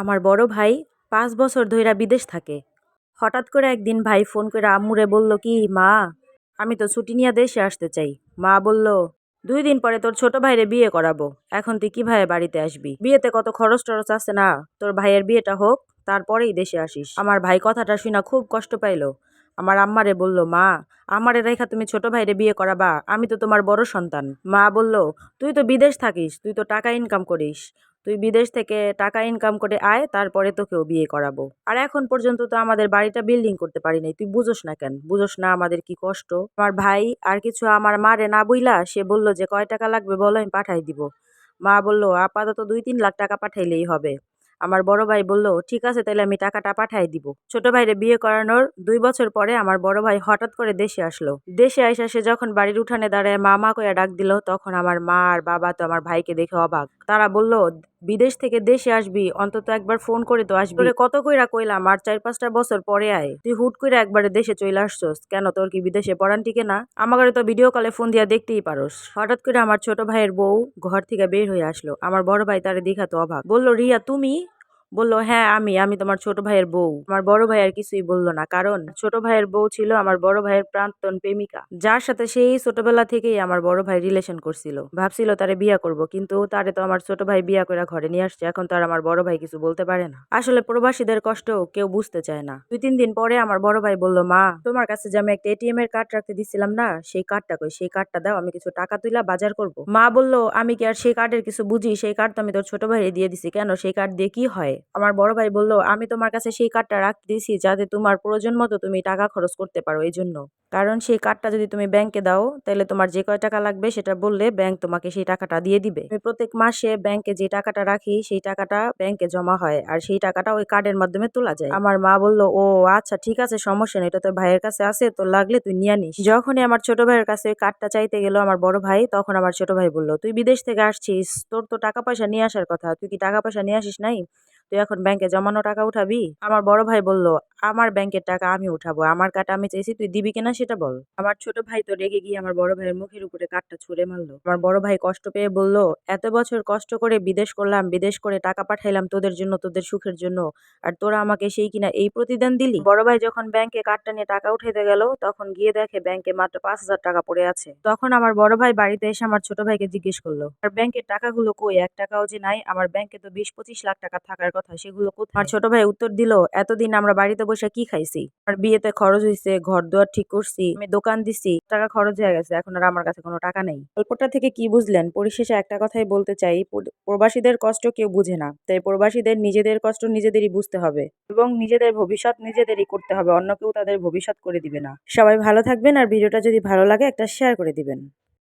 আমার বড় ভাই পাঁচ বছর ধইরা বিদেশ থাকে। হঠাৎ করে একদিন ভাই ফোন করে আম্মুরে বলল, কি মা, আমি তো ছুটি নিয়ে দেশে আসতে চাই। মা বলল, দুই দিন পরে তোর ছোট ভাইরে বিয়ে করাবো। এখন তুই কীভাবে বাড়িতে আসবি? বিয়েতে কত খরচ টরচ আছে না? তোর ভাইয়ের বিয়েটা হোক, তারপরেই দেশে আসিস। আমার ভাই কথাটা শুনা খুব কষ্ট পাইলো। আমার আম্মারে বলল, মা, আমারে রেখা তুমি ছোট ভাইরে বিয়ে করাবা, আমি তো তোমার বড় সন্তান। মা বলল, তুই তো বিদেশ থাকিস, তুই তো টাকা ইনকাম করিস। তুই বিদেশ থেকে টাকা ইনকাম করে আয়, তারপরে তোকেও বিয়ে করাবো। আর এখন পর্যন্ত তো আমাদের বাড়িটা বিল্ডিং করতে পারি নাই। তুই বুঝোস না কেন? বুঝোস না আমাদের কি কষ্ট? আমার ভাই আর কিছু আমার মারে না বুইলা, সে বলল যে, কয় টাকা লাগবে বলো, আমি পাঠাই দিব। মা বলল, আপাতত দুই তিন লাখ টাকা পাঠাইলেই হবে। আমার বড় ভাই বলল, ঠিক আছে তাহলে আমি টাকাটা পাঠাই দিব। ছোট ভাইরে বিয়ে করানোর দুই বছর পরে আমার বড় ভাই হঠাৎ করে দেশে আসলো। দেশে আইসা সে যখন বাড়ির উঠানে দাঁড়ায় মামা কইয়া ডাক দিল, তখন আমার মা আর বাবা তো আমার ভাইকে দেখে অবাক। তারা বলল বিদেশ থেকে দেশে আসবি, অন্তত একবার ফোন করে তো আসবি। কত কইরা কইলাম, আর চার পাঁচটা বছর পরে আয়। তুই হুট কইরা একবারে দেশে চলে আসছস। কেন, তোর কি বিদেশে পড়ান টিকে না? আমাকে তো ভিডিও কলে ফোন দিয়া দেখতেই পারোস। হঠাৎ করে আমার ছোট ভাইয়ের বউ ঘর থেকে বের হয়ে আসলো। আমার বড় ভাই তার দেখা তো অভাব বলল, রিয়া, তুমি? বলল হ্যাঁ আমি আমি তোমার ছোট ভাইয়ের বউ। আমার বড় ভাই আর কিছুই বলল না, কারণ ছোট ভাইয়ের বউ ছিল আমার বড় ভাইয়ের প্রাক্তন প্রেমিকা, যার সাথে সেই ছোটবেলা থেকেই আমার বড় ভাই রিলেশন করছিল। ভাবছিল তারে বিয়া করব, কিন্তু তারে তো আমার ছোট ভাই বিয়া করে ঘরে নিয়ে আসছে, এখন তো আর আমার বড় ভাই কিছু বলতে পারে না। আসলে প্রবাসীদের কষ্ট কেউ বুঝতে চায় না। দুই, তিন দিন পরে আমার বড় ভাই বলল, মা, তোমার কাছে যে আমি একটা এটিএম এর কার্ড রাখতে দিছিলাম না, সেই কার্ডটা কই? সেই কার্ডটা দাও, আমি কিছু টাকা তুইলা বাজার করব। মা বলল, আমি কি আর সেই কার্ডের কিছু বুঝি? সেই কার্ড তো আমি তোর ছোট ভাইয়ে দিয়ে দিছি, কেন? সেই কার্ড দিয়ে কি হয়? আমার বড় ভাই বলল, আমি তোমার কাছে সেই কার্ডটা রাখতে দিছি যাতে তোমার প্রয়োজন মতো তুমি টাকা খরচ করতে পারো এই জন্য কারণ সেই কার্ডটা যদি তুমি ব্যাংকে দাও, তাহলে তোমার যে কয় টাকা লাগবে সেটা বললে ব্যাংক তোমাকে সেই টাকাটা দিয়ে দিবে। আমি প্রত্যেক মাসে ব্যাংকে যে টাকাটা রাখি, সেই টাকাটা ব্যাংকে জমা হয় আর সেই টাকাটা ওই কার্ডের মাধ্যমে তোলা যায়। আমার মা বলল, ও আচ্ছা ঠিক আছে, সমস্যা নেই, এটা তোর ভাইয়ের কাছে আছে, তোর লাগলে তুই নিয়ে নিস। যখনই আমার ছোট ভাইয়ের কাছে ওই কার্ডটা চাইতে গেল আমার বড় ভাই, তখন আমার ছোট ভাই বলল, তুই বিদেশ থেকে আসছিস, তোর তো টাকা পয়সা নিয়ে আসার কথা, তুই কি টাকা পয়সা নিয়ে আসিস নাই? তুই এখন ব্যাংকে জমানো টাকা উঠাবি? আমার বড় ভাই বলল আমার ব্যাংকের টাকা আমি উঠাবো, আমার কাটা আমি চাইছি, তুই দিবি কিনা সেটা বল। আমার ছোট ভাই তো রেগে গিয়ে আমার বড় ভাইয়ের মুখের উপরে কাঠটা ছুঁড়ে মারলো। আমার বড় ভাই কষ্ট পেয়ে বলল, এত বছর কষ্ট করে বিদেশ করলাম, বিদেশ করে টাকা পাঠাইলাম তোদের জন্য, তোদের সুখের জন্য, আর তোরা আমাকে সেই কিনা এই প্রতিদান দিলি? বড় ভাই যখন ব্যাংকে কার্ডটা নিয়ে টাকা উঠাইতে গেল, তখন গিয়ে দেখে ব্যাংকে মাত্র পাঁচ হাজার টাকা পড়ে আছে। তখন আমার বড় ভাই বাড়িতে এসে আমার ছোট ভাইকে জিজ্ঞেস করল, আর ব্যাংকের টাকাগুলো কই? এক টাকাও যে নাই, আমার ব্যাংকে তো বিশ পঁচিশ লাখ টাকা থাকার কথা, সেগুলো কোথায়? আমার ছোট ভাই উত্তর দিল, এতদিন আমরা বাড়িতে বসে কি খাইছি? আর বিয়েতে খরচ হয়েছে ঘর দুয়ার ঠিক করছি, আমি দোকান দিছি, টাকা খরচ হয়ে গেছে, এখন আর আমার কাছে কোনো টাকা নেই। গল্পটা থেকে কি বুঝলেন? পরিশেষে একটা কথাই বলতে চাই প্রবাসীদের কষ্ট কেউ বুঝে না, তাই প্রবাসীদের নিজেদের কষ্ট নিজেদেরই বুঝতে হবে এবং নিজেদের ভবিষ্যৎ নিজেদেরই করতে হবে, অন্য কেউ তাদের ভবিষ্যৎ করে দিবে না। সবাই ভালো থাকবেন আর ভিডিওটা যদি ভালো লাগে একটা শেয়ার করে দিবেন।